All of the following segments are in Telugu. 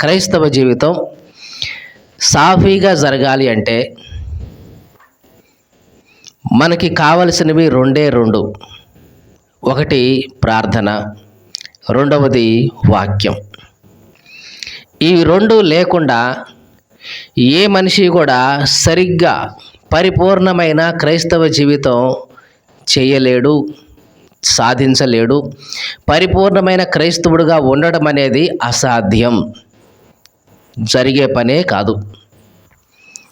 క్రైస్తవ జీవితం సాఫీగా జరగాలి అంటే మనకి కావలసినవి రెండే రెండు. ఒకటి ప్రార్థన రెండవది వాక్యం. ఈ రెండు లేకుండా ఏ మనిషి కూడా సరిగ్గా పరిపూర్ణమైన క్రైస్తవ జీవితం చేయలేడు సాధించలేడు. పరిపూర్ణమైన క్రైస్తవుడుగా ఉండడం అనేది అసాధ్యం. జరిగే పనే కాదు.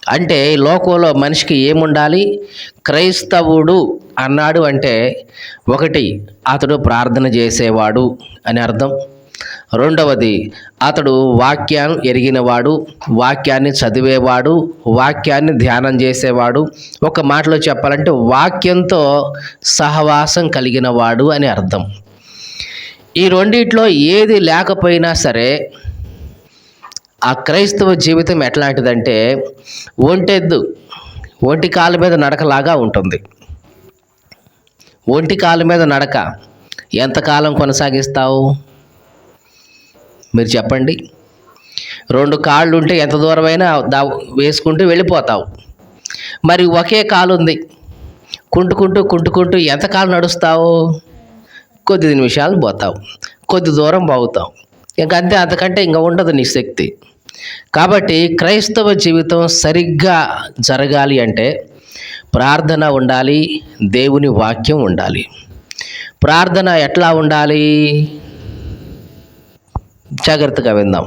అంటే ఈ లోకంలో మనిషికి ఏముండాలి? క్రైస్తవుడు అన్నాడు అంటే ఒకటి అతడు ప్రార్థన చేసేవాడు అని అర్థం. రెండవది అతడు వాక్యాన్ని ఎరిగినవాడు వాక్యాన్ని చదివేవాడు వాక్యాన్ని ధ్యానం చేసేవాడు. ఒక మాటలో చెప్పాలంటే వాక్యంతో సహవాసం కలిగినవాడు అని అర్థం. ఈ రెండిట్లో ఏది లేకపోయినా సరే ఆ క్రైస్తవ జీవితం ఎట్లాంటిదంటే ఒంటెద్దు ఒంటి కాలు మీద నడకలాగా ఉంటుంది. ఒంటి కాలు మీద నడక ఎంతకాలం కొనసాగిస్తావు? మీరు చెప్పండి. రెండు కాళ్ళు ఉంటే ఎంత దూరమైనా దా వేసుకుంటూ వెళ్ళిపోతావు. మరి ఒకే కాలు ఉంది. కుంటుకుంటూ కుంటుకుంటూ ఎంతకాలం నడుస్తావు? కొద్ది నిమిషాలు పోతావు. కొద్ది దూరం బాగుతావు ఇంకంతే అంతకంటే ఇంకా ఉండదు నీ శక్తి. కాబట్టి క్రైస్తవ జీవితం సరిగ్గా జరగాలి అంటే ప్రార్థన ఉండాలి దేవుని వాక్యం ఉండాలి. ప్రార్థన ఎట్లా ఉండాలి? జాగ్రత్తగా విందాం.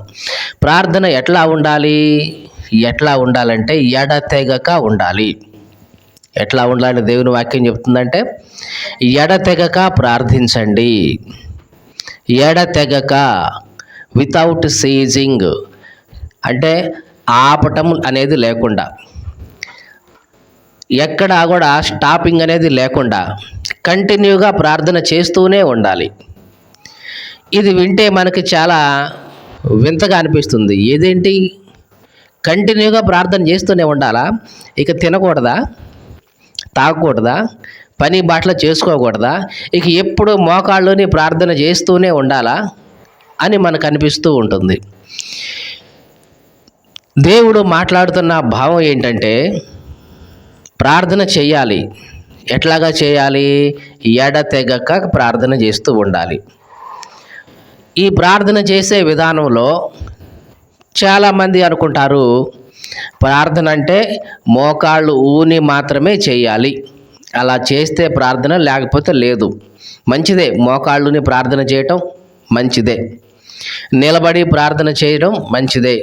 ప్రార్థన ఎట్లా ఉండాలి? ఎట్లా ఉండాలంటే ఎడతెగక ఉండాలి. ఎట్లా ఉండాలని దేవుని వాక్యం చెప్తుందంటే ఎడతెగక ప్రార్థించండి. ఎడతెగక వితౌట్ సీజింగ్ అంటే ఆపటం అనేది లేకుండా. ఎక్కడా కూడా స్టాపింగ్ అనేది లేకుండా కంటిన్యూగా ప్రార్థన చేస్తూనే ఉండాలి. ఇది వింటే మనకి చాలా వింతగా అనిపిస్తుంది. ఏదేంటి? కంటిన్యూగా ప్రార్థన చేస్తూనే ఉండాలా? ఇక తినకూడదా? తాగకూడదా? పని బాటలు చేసుకోకూడదా? ఇక ఎప్పుడు మోకాళ్ళలోని ప్రార్థన చేస్తూనే ఉండాలా? అని మనకు అనిపిస్తూ ఉంటుంది. దేవుడు మాట్లాడుతున్న భావం ఏంటంటే ప్రార్థన చేయాలి. ఎట్లాగా చేయాలి? ఎడతెగక ప్రార్థన చేస్తూ ఉండాలి. ఈ ప్రార్థన చేసే విధానంలో చాలామంది అనుకుంటారు ప్రార్థన అంటే మోకాళ్ళు ఊని మాత్రమే చేయాలి. అలా చేస్తే ప్రార్థన లేకపోతే లేదు. మంచిదే మోకాళ్ళుని ప్రార్థన చేయటం మంచిదే. నిలబడి ప్రార్థన చేయడం మంచిదే.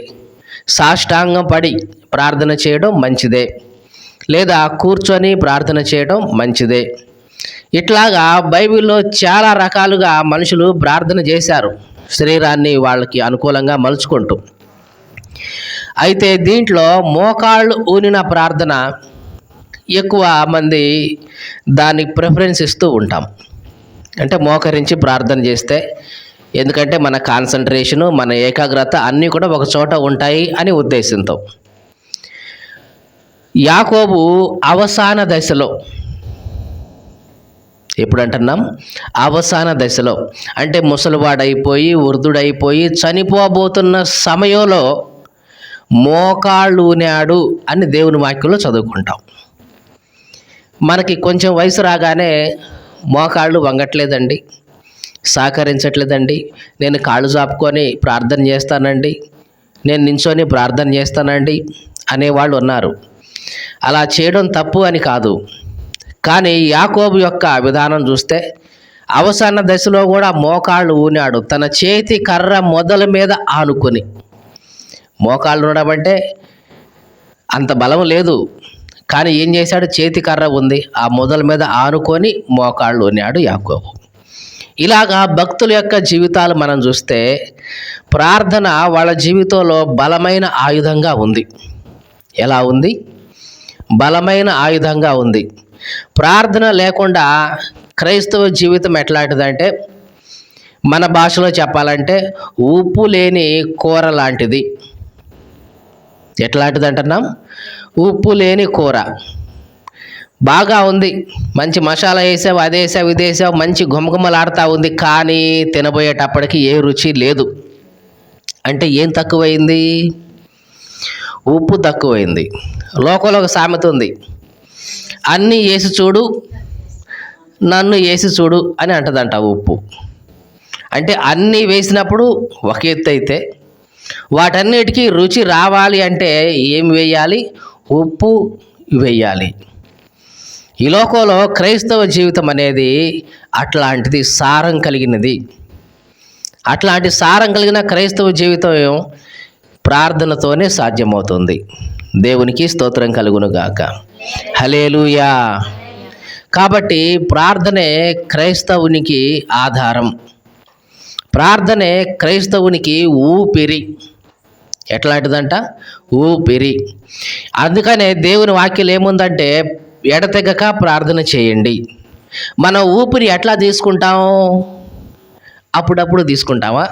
సాష్టాంగం పడి ప్రార్థన చేయడం మంచిదే. లేదా కూర్చొని ప్రార్థన చేయడం మంచిదే. ఇట్లాగా బైబిల్లో చాలా రకాలుగా మనుషులు ప్రార్థన చేశారు. శరీరాన్ని వాళ్ళకి అనుకూలంగా మలుచుకుంటూ. అయితే దీంట్లో మోకాళ్ళు ఊనిన ప్రార్థన ఎక్కువ మంది దానికి ప్రిఫరెన్స్ ఇస్తూ ఉంటాం. అంటే మోకరించి ప్రార్థన చేస్తే ఎందుకంటే మన కాన్సన్ట్రేషను మన ఏకాగ్రత అన్నీ కూడా ఒక చోట ఉంటాయి అని ఉద్దేశంతో. యాకోబు అవసాన దశలో ఎప్పుడు అంటున్నాం అవసాన దశలో అంటే ముసలివాడైపోయి వృద్ధుడైపోయి చనిపోబోతున్న సమయంలో మోకాళ్ళు ఊనాడు అని దేవుని వాక్యంలో చదువుకుంటాం. మనకి కొంచెం వయసు రాగానే మోకాళ్ళు వంగట్లేదండి. సహకరించట్లేదండి. నేను కాళ్ళు చాపుకొని ప్రార్థన చేస్తానండి. నేను నించొని ప్రార్థన చేస్తానండి అనేవాళ్ళు ఉన్నారు. అలా చేయడం తప్పు అని కాదు. కానీ యాకోబు యొక్క విధానం చూస్తే అవసాన దశలో కూడా మోకాళ్ళు ఊనాడు. తన చేతి కర్ర మొదల మీద ఆనుకొని. మోకాళ్ళు ఉండడం అంటే అంత బలం లేదు. కానీ ఏం చేశాడు? చేతి కర్ర ఉంది. ఆ మొదల మీద ఆనుకొని మోకాళ్ళు ఊనాడు యాకోబు. ఇలాగా భక్తుల యొక్క జీవితాలు మనం చూస్తే ప్రార్థన వాళ్ళ జీవితంలో బలమైన ఆయుధంగా ఉంది. ఎలా ఉంది? బలమైన ఆయుధంగా ఉంది. ప్రార్థన లేకుండా క్రైస్తవ జీవితం ఎట్లాంటిదంటే మన భాషలో చెప్పాలంటే ఉప్పు లేని కూర లాంటిది. ఎట్లాంటిది అంటున్నాం ఉప్పు లేని కూర. బాగా ఉంది. మంచి మసాలా వేసావు అది వేసావు ఇది వేసావు మంచి గుమగుమలాడుతూ ఉంది. కానీ తినబోయేటప్పటికి ఏ రుచి లేదు. అంటే ఏం తక్కువైంది? ఉప్పు తక్కువైంది. లోకంలో ఒక సామెత ఉంది. అన్నీ వేసి చూడు నన్ను వేసి చూడు అని అంటదంట ఉప్పు. అంటే అన్నీ వేసినప్పుడు ఒక ఎత్తు అయితే వాటన్నిటికీ రుచి రావాలి అంటే ఏం వేయాలి? ఉప్పు వేయాలి. ఈ లోకంలో క్రైస్తవ జీవితం అనేది అట్లాంటిది సారం కలిగినది. అట్లాంటి సారం కలిగిన క్రైస్తవ జీవితం ప్రార్థనతోనే సాధ్యమవుతుంది. దేవునికి స్తోత్రం కలుగునుగాక హలేలుయా కాబట్టి ప్రార్థనే క్రైస్తవునికి ఆధారం. ప్రార్థనే క్రైస్తవునికి ఊపిరి. ఎట్లాంటిదంట? ఊపిరి. అందుకనే దేవుని వాక్యం ఏముందంటే ఎడతెగక ప్రార్థన చేయండి. మనం ఊపిరి ఎట్లా తీసుకుంటాం? అప్పుడప్పుడు తీసుకుంటామా?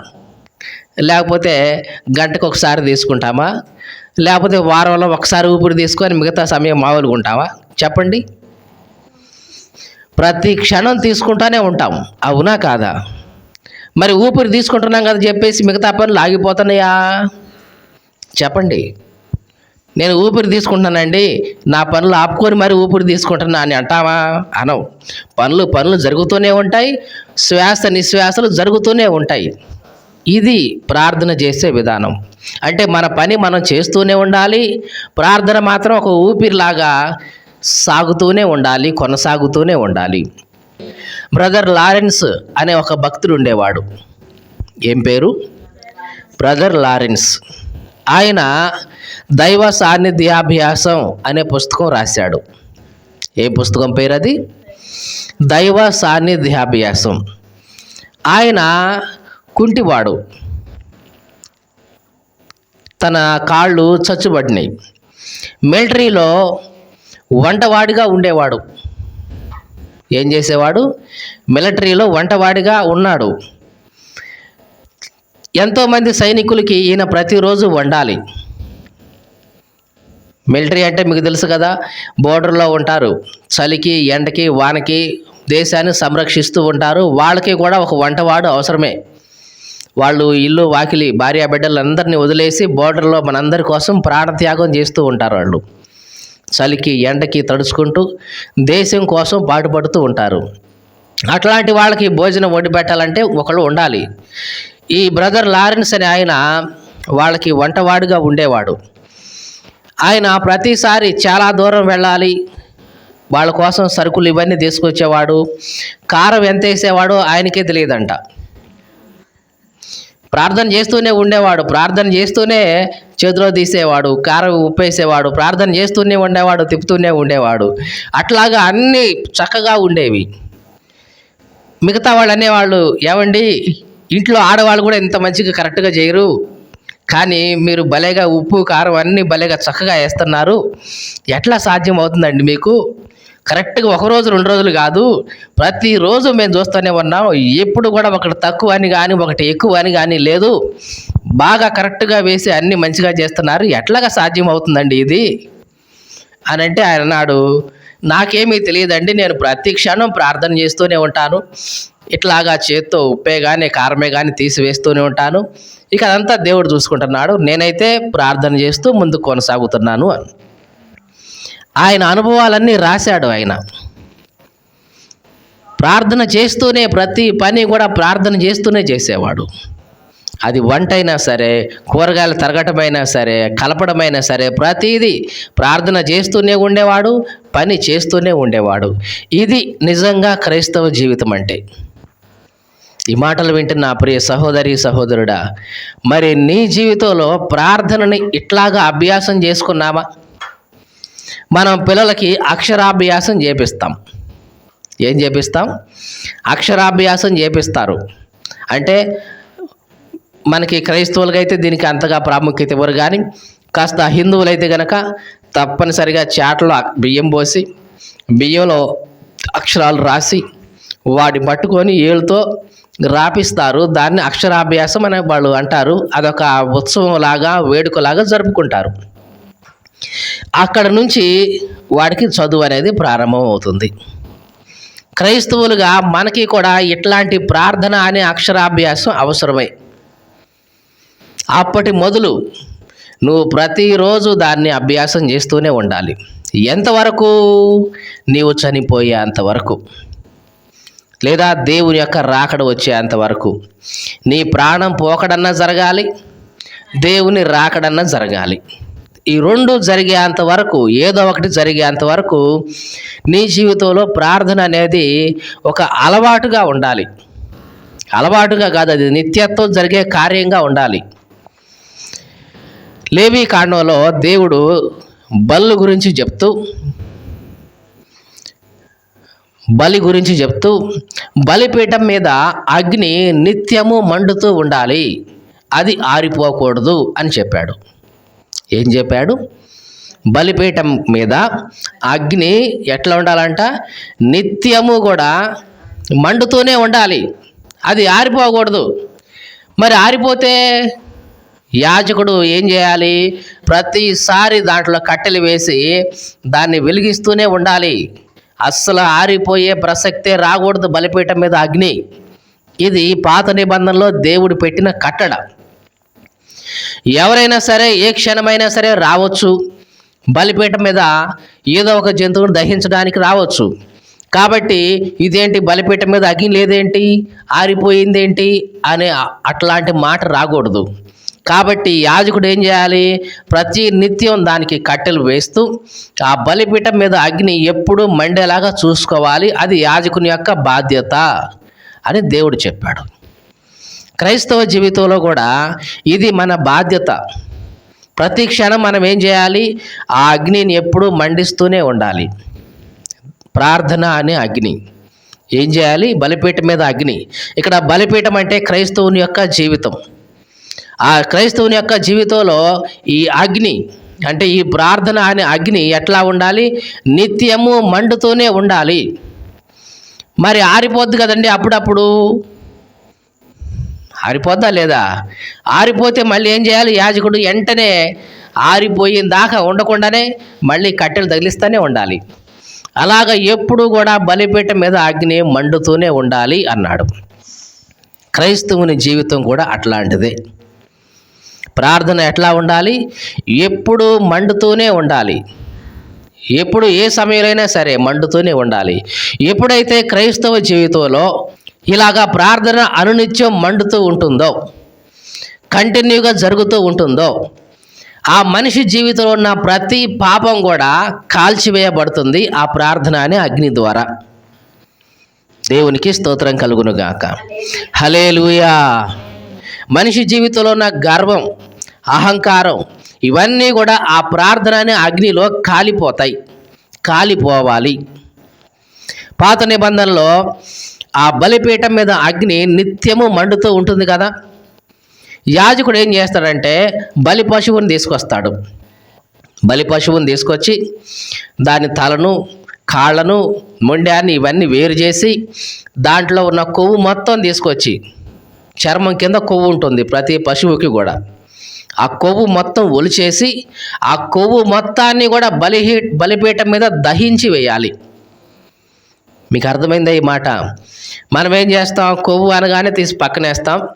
లేకపోతే గంటకు ఒకసారి తీసుకుంటామా? లేకపోతే వారంలో ఒకసారి ఊపిరి తీసుకొని మిగతా సమయం మామూలుగా ఉంటామా? చెప్పండి. ప్రతి క్షణం తీసుకుంటానే ఉంటాం. అవునా కాదా? మరి ఊపిరి తీసుకుంటున్నాం కదా చెప్పేసి మిగతా పనులు ఆగిపోతున్నాయా? చెప్పండి. నేను ఊపిరి తీసుకుంటున్నానండి. నా పనులు ఆపుకొని మరి ఊపిరి తీసుకుంటున్నా అని అంటావా? అనవు. పనులు పనులు జరుగుతూనే ఉంటాయి. శ్వాస నిశ్వాసలు జరుగుతూనే ఉంటాయి. ఇది ప్రార్థన చేసే విధానం. అంటే మన పని మనం చేస్తూనే ఉండాలి. ప్రార్థన మాత్రం ఒక ఊపిరిలాగా సాగుతూనే ఉండాలి కొనసాగుతూనే ఉండాలి. బ్రదర్ లారెన్స్ అనే ఒక భక్తుడు ఉండేవాడు. ఏం పేరు? Brother Lawrence. ఆయన దైవ సాన్నిధ్యాభ్యాసం అనే పుస్తకం రాశాడు. ఏ పుస్తకం పేరు అది దైవ సాన్నిధ్యాభ్యాసం. ఆయన కుంటివాడు. తన కాళ్ళు చచ్చుబడినాయి. మిలిటరీలో వంటవాడిగా ఉండేవాడు. ఏం చేసేవాడు? మిలిటరీలో వంటవాడిగా ఉన్నాడు. ఎంతోమంది సైనికులకి ఈయన ప్రతిరోజు వండాలి. మిలిటరీ అంటే మీకు తెలుసు కదా బోర్డర్లో ఉంటారు. చలికి ఎండకి వానకి దేశాన్ని సంరక్షిస్తూ ఉంటారు. వాళ్ళకి కూడా ఒక వంటవాడు అవసరమే. వాళ్ళు ఇల్లు వాకిలి భార్య బిడ్డలందరినీ వదిలేసి బోర్డర్లో మనందరి కోసం ప్రాణత్యాగం చేస్తూ ఉంటారు వాళ్ళు. చలికి ఎండకి తడుచుకుంటూ దేశం కోసం పాటుపడుతూ ఉంటారు. అట్లాంటి వాళ్ళకి భోజనం వండి పెట్టాలంటే ఒకళ్ళు ఉండాలి. ఈ బ్రదర్ లారెన్స్ అనే ఆయన వాళ్ళకి వంటవాడుగా ఉండేవాడు. ఆయన ప్రతిసారి చాలా దూరం వెళ్ళాలి. వాళ్ళ కోసం సరుకులు ఇవన్నీ తీసుకొచ్చేవాడు. కారం ఎంత వేసేవాడో ఆయనకే తెలియదంట. ప్రార్థన చేస్తూనే ఉండేవాడు. ప్రార్థన చేస్తూనే చేతిలో తీసేవాడు. కారం ఉప్పేసేవాడు ప్రార్థన చేస్తూనే ఉండేవాడు తిప్పుతూనే ఉండేవాడు. అట్లాగా అన్నీ చక్కగా ఉండేవి. మిగతా వాళ్ళు అనేవాళ్ళు ఏమండి ఇంట్లో ఆడవాళ్ళు కూడా ఇంత మంచిగా కరెక్ట్గా చేయరు. కానీ మీరు భలేగా ఉప్పు కారం అన్నీ భలేగా చక్కగా వేస్తున్నారు. ఎట్లా సాధ్యం అవుతుందండి మీకు? కరెక్ట్గా ఒక రోజు రెండు రోజులు కాదు. ప్రతిరోజు మేము చూస్తూనే ఉన్నాం. ఎప్పుడు కూడా ఒకటి తక్కువ అని కానీ ఒకటి ఎక్కువ అని కానీ లేదు. బాగా కరెక్ట్గా వేసి అన్నీ మంచిగా చేస్తున్నారు. ఎట్లాగా సాధ్యం అవుతుందండి ఇది? అని అంటే ఆయన నాడు నాకేమీ తెలియదండి. నేను ప్రతి క్షణం ప్రార్థన చేస్తూనే ఉంటాను. ఇట్లాగా చేత్తో ఉప్పే కానీ కారమే కానీ తీసివేస్తూనే ఉంటాను. ఇక అదంతా దేవుడు చూసుకుంటున్నాడు. నేనైతే ప్రార్థన చేస్తూ ముందు కొనసాగుతున్నాను అని. ఆయన అనుభవాలన్నీ రాశాడు ఆయన. ప్రార్థన చేస్తూనే ప్రతి పని కూడా ప్రార్థన చేస్తూనే చేసేవాడు. అది వంట అయినా సరే కూరగాయలు తరగటమైనా సరే కలపడమైనా సరే ప్రతిదీ ప్రార్థన చేస్తూనే ఉండేవాడు పని చేస్తూనే ఉండేవాడు. ఇది నిజంగా క్రైస్తవ జీవితం అంటే. ఈ మాటలు వింటున్న ప్రియ సహోదరి సహోదరుడా మరి నీ జీవితంలో ప్రార్థనని ఇట్లాగా అభ్యాసం చేసుకున్నామా మనం పిల్లలకి అక్షరాభ్యాసం చేపిస్తాం. ఏం చేపిస్తాం? అక్షరాభ్యాసం చేపిస్తారు. అంటే మనకి క్రైస్తవులకైతే దీనికి అంతగా ప్రాముఖ్యత ఇవ్వరు కానీ కాస్త హిందువులైతే గనక తప్పనిసరిగా చాటలో బియ్యం పోసి బియ్యంలో అక్షరాలు రాసి వాటి పట్టుకొని ఏళ్ళతో రాపిస్తారు. దాన్ని అక్షరాభ్యాసం అనే వాళ్ళు అంటారు. అదొక ఉత్సవం లాగా వేడుకలాగా జరుపుకుంటారు. అక్కడ నుంచి వాడికి చదువు అనేది ప్రారంభం అవుతుంది క్రైస్తవులుగా మనకి కూడా ఇట్లాంటి ప్రార్థన అనే అక్షరాభ్యాసం అవసరమే. అప్పటి మొదలు నువ్వు ప్రతిరోజు దాన్ని అభ్యాసం చేస్తూనే ఉండాలి. ఎంతవరకు? నీవు చనిపోయేంతవరకు లేదా దేవుని యొక్క రాకడ వచ్చేంత వరకు. నీ ప్రాణం పోకడన్నా జరగాలి దేవుని రాకడన్నా జరగాలి. ఈ రెండు జరిగేంత వరకు ఏదో ఒకటి జరిగేంత వరకు నీ జీవితంలో ప్రార్థన అనేది ఒక అలవాటుగా ఉండాలి. అలవాటుగా కాదు అది నిత్యత్వం జరిగే కార్యంగా ఉండాలి. లేవి కాండంలో దేవుడు బల్లు గురించి చెప్తూ బలి గురించి చెప్తూ బలిపీఠం మీద అగ్ని నిత్యము మండుతూ ఉండాలి. అది ఆరిపోకూడదు అని చెప్పాడు. ఏం చెప్పాడు? బలిపీఠం మీద అగ్ని ఎట్లా ఉండాలంట? నిత్యము కూడా మండుతూనే ఉండాలి. అది ఆరిపోకూడదు. మరి ఆరిపోతే యాజకుడు ఏం చేయాలి? ప్రతిసారి దాంట్లో కట్టెలు వేసి దాన్ని వెలిగిస్తూనే ఉండాలి. అస్సలు ఆరిపోయే ప్రసక్తే రాకూడదు బలిపీఠం మీద అగ్ని. ఇది పాత నిబంధనలో దేవుడు పెట్టిన కట్టడ. ఎవరైనా సరే ఏ క్షణమైనా సరే రావచ్చు. బలిపీఠం మీద ఏదో ఒక జంతువును దహించడానికి రావచ్చు. కాబట్టి ఇదేంటి బలిపీఠం మీద అగ్ని లేదేంటి? ఆరిపోయిందేంటి? అనే అట్లాంటి మాట రాకూడదు. కాబట్టి యాజకుడు ఏం చేయాలి? ప్రతి నిత్యం దానికి కట్టెలు వేస్తూ ఆ బలిపీఠం మీద అగ్ని ఎప్పుడూ మండేలాగా చూసుకోవాలి. అది యాజకుని యొక్క బాధ్యత అని దేవుడు చెప్పాడు. క్రైస్తవ జీవితంలో కూడా ఇది మన బాధ్యత. ప్రతి క్షణం మనం ఏం చేయాలి? ఆ అగ్నిని ఎప్పుడూ మండిస్తూనే ఉండాలి. ప్రార్థన అనే అగ్ని. ఏం చేయాలి? బలిపీఠం మీద అగ్ని. ఇక్కడ బలిపీఠం అంటే క్రైస్తవుని యొక్క జీవితం. ఆ క్రైస్తవుని యొక్క జీవితంలో ఈ అగ్ని అంటే ఈ ప్రార్థన అనే అగ్ని ఎట్లా ఉండాలి? నిత్యము మండుతూనే ఉండాలి. మరి ఆరిపోద్ది కదండి అప్పుడప్పుడు? ఆరిపోద్దా లేదా? ఆరిపోతే మళ్ళీ ఏం చేయాలి? యాజకుడు వెంటనే ఆరిపోయిన దాకా ఉండకుండానే మళ్ళీ కట్టెలు తగిలిస్తూనే ఉండాలి. అలాగ ఎప్పుడు కూడా బలిపీఠ మీద అగ్ని మండుతూనే ఉండాలి అన్నాడు. క్రైస్తవుని జీవితం కూడా అట్లాంటిదే. ప్రార్థన ఎట్లా ఉండాలి? ఎప్పుడు మండుతూనే ఉండాలి. ఎప్పుడు ఏ సమయంలోనైనా సరే మండుతూనే ఉండాలి. ఎప్పుడైతే క్రైస్తవ జీవితంలో ఇలాగా ప్రార్థన అనునిత్యం మండుతూ ఉంటుందో కంటిన్యూగా జరుగుతూ ఉంటుందో ఆ మనిషి జీవితంలో ఉన్న ప్రతి పాపం కూడా కాల్చివేయబడుతుంది ఆ ప్రార్థన అనే అగ్ని ద్వారా. దేవునికి స్తోత్రం కలుగునుగాక. హలేలుయా మనిషి జీవితంలో ఉన్న గర్వం అహంకారం ఇవన్నీ కూడా ఆ ప్రార్థన అనే అగ్నిలో కాలిపోతాయి. కాలిపోవాలి. పాత నిబంధనలో ఆ బలిపీఠం మీద అగ్ని నిత్యము మండుతూ ఉంటుంది కదా. యాజకుడు ఏం చేస్తాడంటే బలి పశువుని తీసుకొస్తాడు. బలి పశువుని తీసుకొచ్చి దాని తలను కాళ్ళను మొండాన్ని ఇవన్నీ వేరు చేసి దాంట్లో ఉన్న కొవ్వు మొత్తం తీసుకొచ్చి చర్మం కింద కొవ్వు ఉంటుంది ప్రతి పశువుకి కూడా. ఆ కొవ్వు మొత్తం ఒలిచేసి ఆ కొవ్వు మొత్తాన్ని కూడా బలిహీ బలిపీఠం మీద దహించి వేయాలి. మీకు అర్థమైందా ఈ మాట? మనం ఏం చేస్తాం? కొవ్వు అనగానే తీసి పక్కనేస్తాం.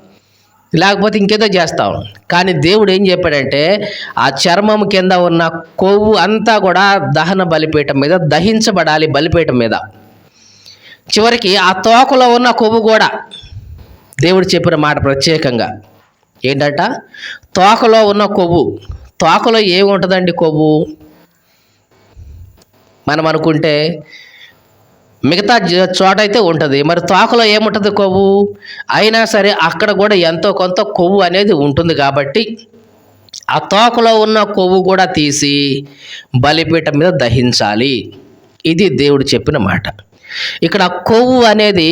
లేకపోతే ఇంకేదో చేస్తాం. కానీ దేవుడు ఏం చెప్పాడంటే ఆ చర్మం కింద ఉన్న కొవ్వు అంతా కూడా దహన బలిపీఠం మీద దహించబడాలి బలిపీఠం మీద. చివరికి ఆ తోకలో ఉన్న కొవ్వు కూడా దేవుడు చెప్పిన మాట ప్రత్యేకంగా ఏంటంట? తోకలో ఉన్న కొవ్వు. తోకలో ఏముంటుందండి కొవ్వు? మనం అనుకుంటే మిగతా చోటైతే చోట అయితే ఉంటుంది. మరి తోకలో ఏముంటుంది కొవ్వు? అయినా సరే అక్కడ కూడా ఎంతో కొంత కొవ్వు అనేది ఉంటుంది కాబట్టి ఆ తోకలో ఉన్న కొవ్వు కూడా తీసి బలిపీఠం మీద దహించాలి. ఇది దేవుడు చెప్పిన మాట. ఇక్కడ కొవ్వు అనేది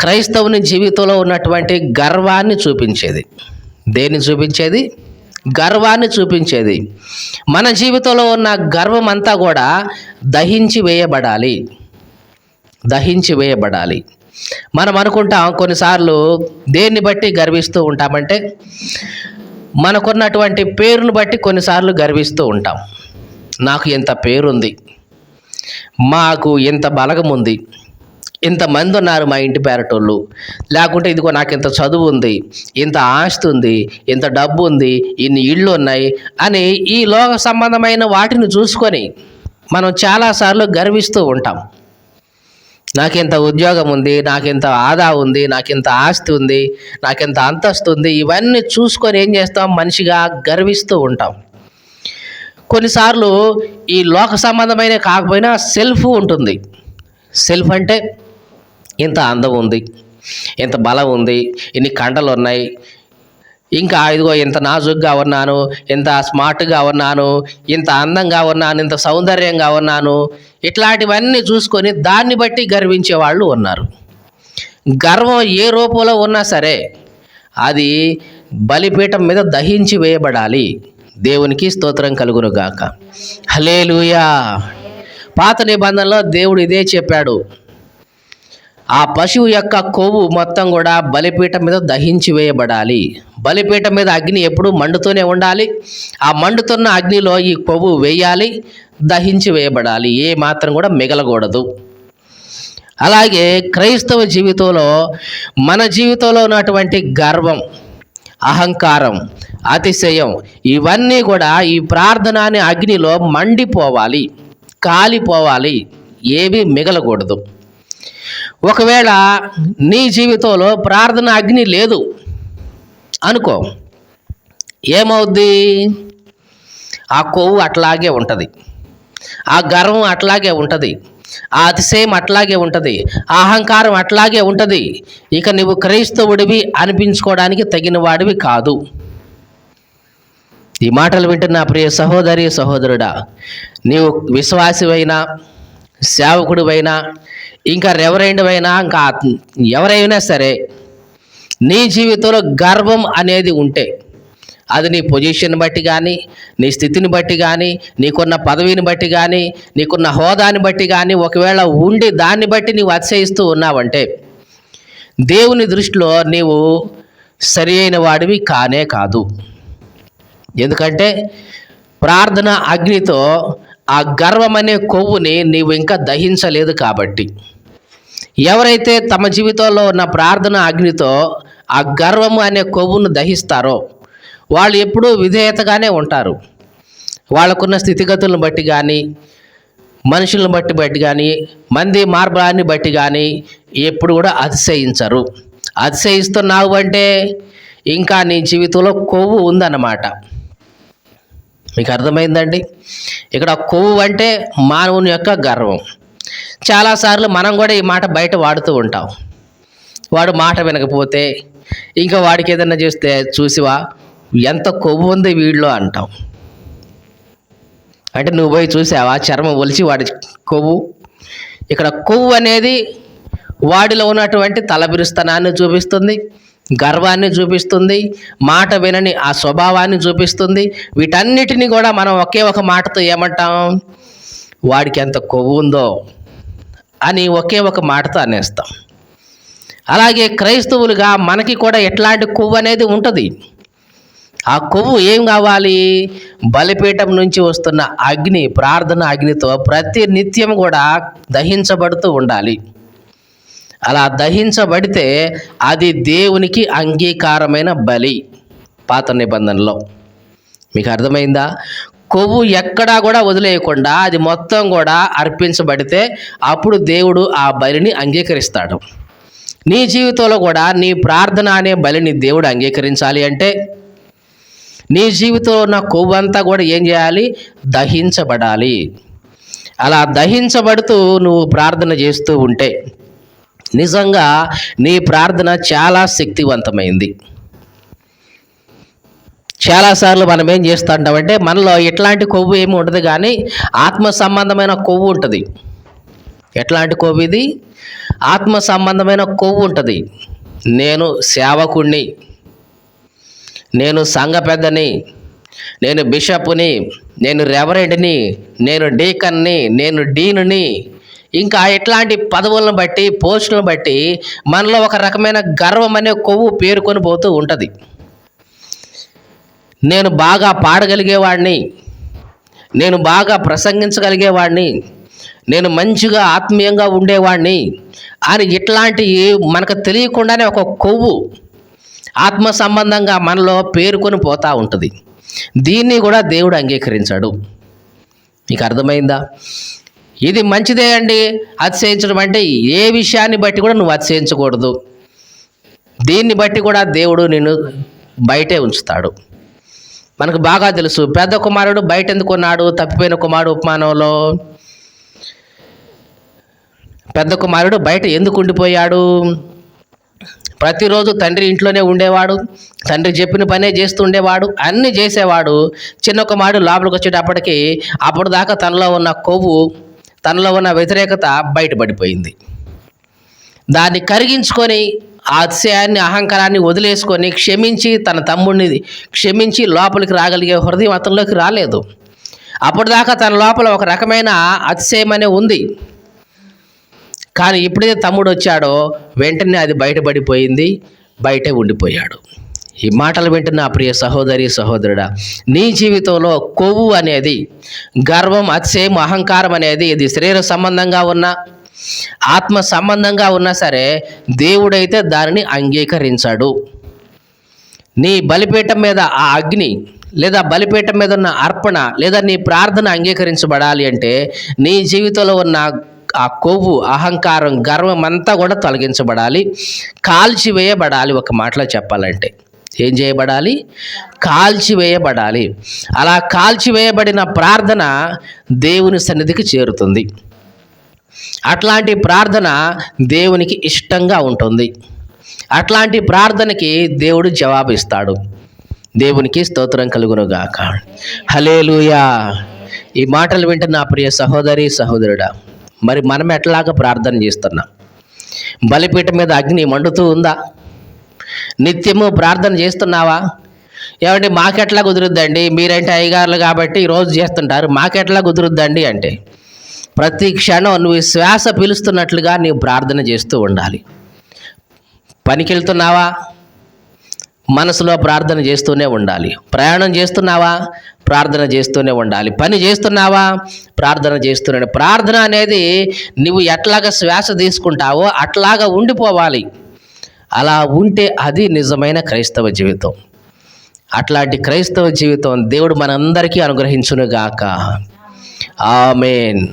క్రైస్తవుని జీవితంలో ఉన్నటువంటి గర్వాన్ని చూపించేది. దేన్ని చూపించేది? గర్వాన్ని చూపించేది. మన జీవితంలో ఉన్న గర్వం అంతా కూడా దహించి వేయబడాలి. దహించి వేయబడాలి. మనం అనుకుంటాం కొన్నిసార్లు దేన్ని బట్టి గర్విస్తూ ఉంటామంటే మనకున్నటువంటి పేరును బట్టి కొన్నిసార్లు గర్విస్తూ ఉంటాం. నాకు ఎంత పేరుంది. మాకు ఎంత బలగం ఉంది ఇంతమంది ఉన్నారు మా ఇంటి పేరటోళ్ళు. లేకుంటే ఇదిగో నాకు ఇంత చదువు ఉంది ఇంత ఆస్తి ఉంది ఇంత డబ్బు ఉంది ఇన్ని ఇళ్ళు ఉన్నాయి అని ఈ లోక సంబంధమైన వాటిని చూసుకొని మనం చాలాసార్లు గర్విస్తూ ఉంటాం. నాకింత ఉద్యోగం ఉంది నాకింత ఆదా ఉంది నాకింత ఆస్తి ఉంది నాకింత అంతస్తు ఉంది ఇవన్నీ చూసుకొని ఏం చేస్తాం? మనిషిగా గర్విస్తూ ఉంటాం. కొన్నిసార్లు ఈ లోక సంబంధమైన కాకపోయినా సెల్ఫ్ ఉంటుంది. సెల్ఫ్ అంటే ఇంత అందం ఉంది ఇంత బలం ఉంది ఇన్ని కండలు ఉన్నాయి. ఇంకా ఇదిగో ఇంత నాజుగ్గా ఉన్నాను ఇంత స్మార్ట్గా ఉన్నాను ఇంత అందంగా ఉన్నాను ఇంత సౌందర్యంగా ఉన్నాను. ఇట్లాంటివన్నీ చూసుకొని దాన్ని బట్టి గర్వించే వాళ్ళు ఉన్నారు. గర్వం ఏ రూపంలో ఉన్నా సరే అది బలిపీఠం మీద దహించి వేయబడాలి. దేవునికి స్తోత్రం కలుగును గాక హలేలుయా పాత నిబంధనలో దేవుడు ఇదే చెప్పాడు. ఆ పశువు యొక్క కొవ్వు మొత్తం కూడా బలిపీఠం మీద దహించి వేయబడాలి. బలిపీఠం మీద అగ్ని ఎప్పుడూ మండుతూనే ఉండాలి. ఆ మండుతున్న అగ్నిలో ఈ కొవ్వు వేయాలి దహించి వేయబడాలి. ఏ మాత్రం కూడా మిగలకూడదు. అలాగే క్రైస్తవ జీవితంలో మన జీవితంలో ఉన్నటువంటి గర్వం అహంకారం అతిశయం ఇవన్నీ కూడా ఈ ప్రార్థన అనే అగ్నిలో మండిపోవాలి కాలిపోవాలి. ఏవి మిగలకూడదు. ఒకవేళ నీ జీవితంలో ప్రార్థన అగ్ని లేదు అనుకో ఏమవుద్ది? ఆ కొవ్వు అట్లాగే ఉంటుంది. ఆ గర్వం అట్లాగే ఉంటుంది. ఆ అతిశయం అట్లాగే ఉంటుంది. ఆ అహంకారం అట్లాగే ఉంటుంది. ఇక నువ్వు క్రైస్తవుడివి అనిపించుకోవడానికి తగిన వాడివి కాదు. ఈ మాటలు వింటున్న ప్రియ సహోదరి సహోదరుడా నీవు విశ్వాసివైనా సేవకుడివైనా ఇంకా రెవరైండివైనా ఇంకా ఎవరైనా సరే నీ జీవితంలో గర్వం అనేది ఉంటే అది నీ పొజిషన్ బట్టి కానీ నీ స్థితిని బట్టి కానీ నీకున్న పదవిని బట్టి కానీ నీకున్న హోదాని బట్టి కానీ ఒకవేళ ఉండి దాన్ని బట్టి నీవు అతిశయిస్తూ ఉన్నావంటే దేవుని దృష్టిలో నీవు సరి అయిన వాడివి కానే కాదు. ఎందుకంటే ప్రార్థన అగ్నితో ఆ గర్వం అనే కొవ్వుని నీవు ఇంకా దహించలేదు కాబట్టి. ఎవరైతే తమ జీవితంలో ఉన్న ప్రార్థన అగ్నితో ఆ గర్వము అనే కొవ్వును దహిస్తారో వాళ్ళు ఎప్పుడూ విధేయతగానే ఉంటారు. వాళ్ళకున్న స్థితిగతులను బట్టి కానీ మనుషులను బట్టి బట్టి కానీ మంది మార్గాన్ని బట్టి కానీ ఎప్పుడు కూడా అతిశయించరు. అతిశయిస్తున్నావు అంటే ఇంకా నీ జీవితంలో కొవ్వు ఉందన్నమాట. మీకు అర్థమైందండి? ఇక్కడ కొవ్వు అంటే మానవుని యొక్క గర్వం. చాలాసార్లు మనం కూడా ఈ మాట బయట వాడుతూ ఉంటాం. వాడు మాట వినకపోతే ఇంకా వాడికి ఏదైనా చేస్తే చూసివా ఎంత కొవ్వు ఉంది వీళ్ళు అంటాం. అంటే నువ్వు పోయి చూసావా చర్మం ఒలిచి వాడి కొవ్వు? ఇక్కడ కొవ్వు అనేది వాడిలో ఉన్నటువంటి తలబిరుస్తనాన్ని చూపిస్తుంది గర్వాన్ని చూపిస్తుంది మాట వినని ఆ స్వభావాన్ని చూపిస్తుంది. వీటన్నిటిని కూడా మనం ఒకే ఒక మాటతో ఏమంటాం? వాడికి ఎంత కొవ్వు ఉందో అని ఒకే ఒక మాటతో అనేస్తాం. అలాగే క్రైస్తవులుగా మనకి కూడా ఎట్లాంటి కొవ్వు అనేది ఉంటుంది. ఆ కొవ్వు ఏం కావాలి? బలిపీఠం నుంచి వస్తున్న అగ్ని ప్రార్థన అగ్నితో ప్రతి నిత్యం కూడా దహించబడుతూ ఉండాలి. అలా దహించబడితే అది దేవునికి అంగీకారమైన బలి. పాత నిబంధనలో. మీకు అర్థమైందా? కొవ్వు ఎక్కడా కూడా వదిలేయకుండా అది మొత్తం కూడా అర్పించబడితే అప్పుడు దేవుడు ఆ బలిని అంగీకరిస్తాడు. నీ జీవితంలో కూడా నీ ప్రార్థన అనే బలిని దేవుడు అంగీకరించాలి అంటే నీ జీవితంలో ఉన్న కొవ్వు అంతా కూడా ఏం చేయాలి? దహించబడాలి. అలా దహించబడుతూ నువ్వు ప్రార్థన చేస్తూ ఉంటే నిజంగా నీ ప్రార్థన చాలా శక్తివంతమైంది. చాలాసార్లు మనం ఏం చేస్తుంటామంటే మనలో ఎట్లాంటి కొవ్వు ఏమి ఉండదు కానీ ఆత్మ సంబంధమైన కొవ్వు ఉంటుంది. ఎట్లాంటి కొవ్వు ఇది? ఆత్మ సంబంధమైన కొవ్వు ఉంటుంది. నేను సేవకుణ్ణి నేను సంఘ పెద్దని నేను బిషప్ని నేను రెవరెండ్ని నేను డీకన్ని నేను డీన్ని ఇంకా ఇట్లాంటి పదవులను బట్టి పోస్టులను బట్టి మనలో ఒక రకమైన గర్వం అనే కొవ్వు పేరుకొని పోతూ ఉంటుంది. నేను బాగా పాడగలిగేవాడిని. నేను బాగా ప్రసంగించగలిగేవాడిని. నేను మంచిగా ఆత్మీయంగా ఉండేవాడిని. అని ఇట్లాంటి మనకు తెలియకుండానే ఒక కొవ్వు ఆత్మ సంబంధంగా మనలో పేరుకొని పోతూ ఉంటుంది. దీన్ని కూడా దేవుడు అంగీకరించాడు. మీకు అర్థమైందా? ఇది మంచిదే అండి. అతిశయించడం అంటే ఏ విషయాన్ని బట్టి కూడా నువ్వు అతిశయించకూడదు. దీన్ని బట్టి కూడా దేవుడు నిన్ను బయటే ఉంచుతాడు. మనకు బాగా తెలుసు. పెద్ద కుమారుడు బయట ఎందుకున్నాడు తప్పిపోయిన కుమారుడు ఉపమానంలో. పెద్ద కుమారుడు బయట ఎందుకు ఉండిపోయాడు? ప్రతిరోజు తండ్రి ఇంట్లోనే ఉండేవాడు. తండ్రి చెప్పిన పనే చేస్తూ ఉండేవాడు. అన్నీ చేసేవాడు. చిన్న కుమారుడు లోపలికి వచ్చేటప్పటికి అప్పుడు దాకా తనలో ఉన్న కొవ్వు తనలో ఉన్న వ్యతిరేకత బయటపడిపోయింది. దాన్ని కరిగించుకొని ఆశయాన్ని అహంకారాన్ని వదిలేసుకొని క్షమించి తన తమ్ముడిని క్షమించి లోపలికి రాగలిగే హృదయం అతనిలోకి రాలేదు. అప్పటిదాకా తన లోపల ఒక రకమైన అతిశయం అనే ఉంది. కానీ ఎప్పుడైతే తమ్ముడు వచ్చాడో వెంటనే అది బయటపడిపోయింది బయటే ఉండిపోయాడు. ఈ మాటలు వింటున్న ప్రియ సహోదరి సహోదరుడా నీ జీవితంలో కొవ్వు అనేది గర్వం అతిశయం అహంకారం అనేది ఇది శరీర సంబంధంగా ఉన్న ఆత్మ సంబంధంగా ఉన్నా సరే దేవుడైతే దానిని అంగీకరించాడు. నీ బలిపీఠం మీద ఆ అగ్ని లేదా బలిపీఠం మీద ఉన్న అర్పణ లేదా నీ ప్రార్థన అంగీకరించబడాలి అంటే నీ జీవితంలో ఉన్న ఆ కొవ్వు అహంకారం గర్వం అంతా కూడా తొలగించబడాలి. కాల్చివేయబడాలి ఒక మాటలో చెప్పాలంటే. ఏం చేయబడాలి? కాల్చివేయబడాలి. అలా కాల్చివేయబడిన ప్రార్థన దేవుని సన్నిధికి చేరుతుంది. అట్లాంటి ప్రార్థన దేవునికి ఇష్టంగా ఉంటుంది. అట్లాంటి ప్రార్థనకి దేవుడు జవాబు ఇస్తాడు దేవునికి స్తోత్రం కలుగునుగాక. హలేలుయా ఈ మాటలు వింటున్న నా ప్రియ సహోదరి సహోదరుడా మరి మనం ఎట్లాగా ప్రార్థన చేస్తున్నాం? బలిపీఠం మీద అగ్ని మండుతూ ఉందా? నిత్యము ప్రార్థన చేస్తున్నావా? ఏమంటే మాకెట్లా కుదురుద్దండి? మీరంటే అయ్యగారులు కాబట్టి ఈరోజు చేస్తుంటారు. మాకెట్లా కుదురుద్దండి అంటే ప్రతి క్షణం నువ్వు శ్వాస పిలుస్తున్నట్లుగా నీవు ప్రార్థన చేస్తూ ఉండాలి. పనికి వెళ్తున్నావా మనసులో ప్రార్థన చేస్తూనే ఉండాలి. ప్రయాణం చేస్తున్నావా? ప్రార్థన చేస్తూనే ఉండాలి. పని చేస్తున్నావా? ప్రార్థన చేస్తూనే ప్రార్థన అనేది నువ్వు ఎట్లాగా శ్వాస తీసుకుంటావో అట్లాగా ఉండిపోవాలి. అలా ఉంటే అది నిజమైన క్రైస్తవ జీవితం. అట్లాంటి క్రైస్తవ జీవితం దేవుడు మనందరికీ అనుగ్రహించునుగాక. ఆమెన్.